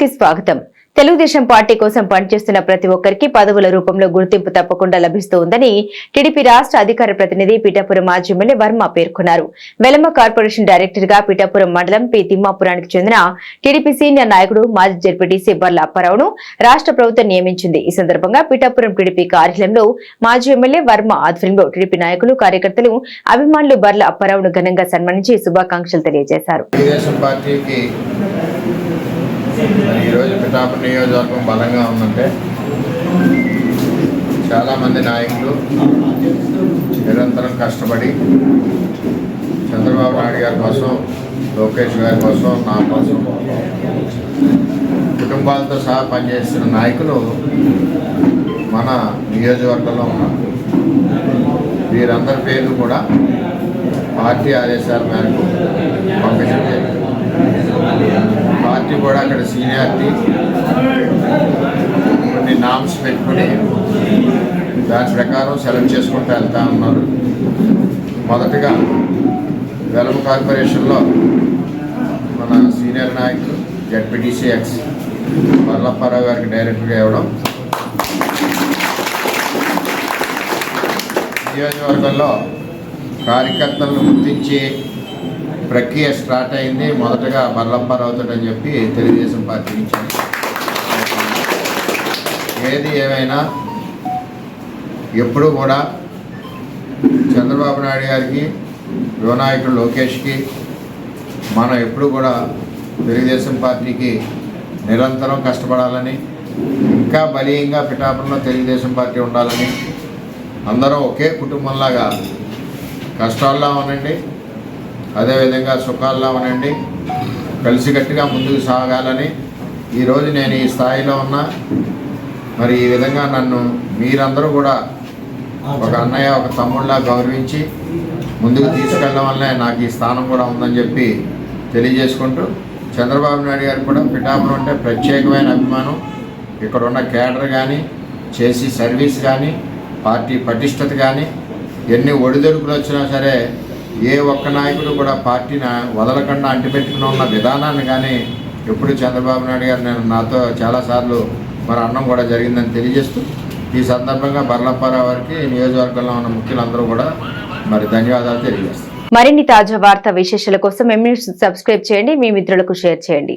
కి స్వాగతం. తెలుగుదేశం పార్టీ కోసం పనిచేస్తున్న ప్రతి ఒక్కరికి పదవుల రూపంలో గుర్తింపు తప్పకుండా లభిస్తోందని టీడీపీ రాష్ట్ర అధికార ప్రతినిధి పిఠాపురం మాజీ ఎమ్మెల్యే వర్మ పేర్కొన్నారు. వెలమ కార్పొరేషన్ డైరెక్టర్గా పిఠాపురం మండలం పి. తిమ్మాపురానికి చెందిన టీడీపీ సీనియర్ నాయకుడు మాజీ జడ్పీటీసీ బర్ల అప్పారావును రాష్ట్ర ప్రభుత్వం నియమించింది. ఈ సందర్భంగా పిఠాపురం టీడీపీ కార్యాలయంలో మాజీ ఎమ్మెల్యే వర్మ ఆధ్వర్యంలో టీడీపీ నాయకులు కార్యకర్తలు అభిమానులు బర్ల అప్పారావును ఘనంగా సన్మానించి శుభాకాంక్షలు తెలియజేశారు. ఈరోజు పిఠాపురం నియోజకవర్గం బలంగా ఉందంటే చాలామంది నాయకులు నిరంతరం కష్టపడి చంద్రబాబు నాయుడు గారి కోసం లోకేష్ గారి కోసం నా కోసం కుటుంబాలతో సహా పనిచేస్తున్న నాయకులు మన నియోజకవర్గంలో ఉన్నారు. వీరందరి పేర్లు కూడా పార్టీ ఆదేశాల మేరకు కూడా సీనియారిటీ కొన్ని నామ్స్ పెట్టుకుని దాని ప్రకారం సెలెక్ట్ చేసుకుంటూ వెళ్తా ఉన్నారు. మొదటగా వెలమ కార్పొరేషన్లో మన సీనియర్ నాయకులు జడ్పీటీసీ ఎక్స్ మల్లప్పారావు గారికి డైరెక్టర్గా ఇవ్వడం. నియోజకవర్గంలో కార్యకర్తలను గుర్తించి ప్రక్రియ స్టార్ట్ అయింది. మొదటగా మల్లప్పారావుతో అని చెప్పి తెలుగుదేశం పార్టీ ఇచ్చింది ఏది ఏమైనా ఎప్పుడు కూడా చంద్రబాబు నాయుడు గారికి యువనాయకుడు లోకేష్కి మనం ఎప్పుడు కూడా తెలుగుదేశం పార్టీకి నిరంతరం కష్టపడాలని ఇంకా బలీయంగా పిఠాపురంలో తెలుగుదేశం పార్టీ ఉండాలని అందరం ఒకే కుటుంబంలాగా కష్టాల్లో ఉనండి అదేవిధంగా సుఖాల్లో ఉనండి కలిసికట్టుగా ముందుకు సాగాలని ఈరోజు నేను ఈ స్థాయిలో ఉన్నా. మరి ఈ విధంగా నన్ను మీరందరూ కూడా ఒక అన్నయ్య ఒక తమ్ముళ్ళ గౌరవించి ముందుకు తీసుకెళ్ళడం వల్లే నాకు ఈ స్థానం కూడా ఉందని చెప్పి తెలియజేసుకుంటూ చంద్రబాబు నాయుడు గారు కూడా పిఠాపురం అంటే ప్రత్యేకమైన అభిమానం. ఇక్కడ ఉన్న కేడర్ కానీ చేసి సర్వీస్ కానీ పార్టీ పటిష్టత కానీ ఎన్ని ఒడిదొడుకులు వచ్చినా సరే ఏ ఒక్క నాయకుడు కూడా పార్టీని వదలకుండా అంటిపెట్టుకుని ఉన్న విధానాన్ని కానీ ఎప్పుడు చంద్రబాబు నాయుడు గారు నేను నాతో చాలాసార్లు మరి అన్నం కూడా జరిగిందని తెలియజేస్తూ ఈ సందర్భంగా బర్లప్పారావు వారికి నియోజకవర్గంలో ఉన్న ముఖ్యులందరూ కూడా మరి ధన్యవాదాలు తెలియజేస్తారు మరిన్ని తాజా వార్తా విశేషాల కోసం ఎం సబ్స్క్రైబ్ చేయండి. మీ మిత్రులకు షేర్ చేయండి.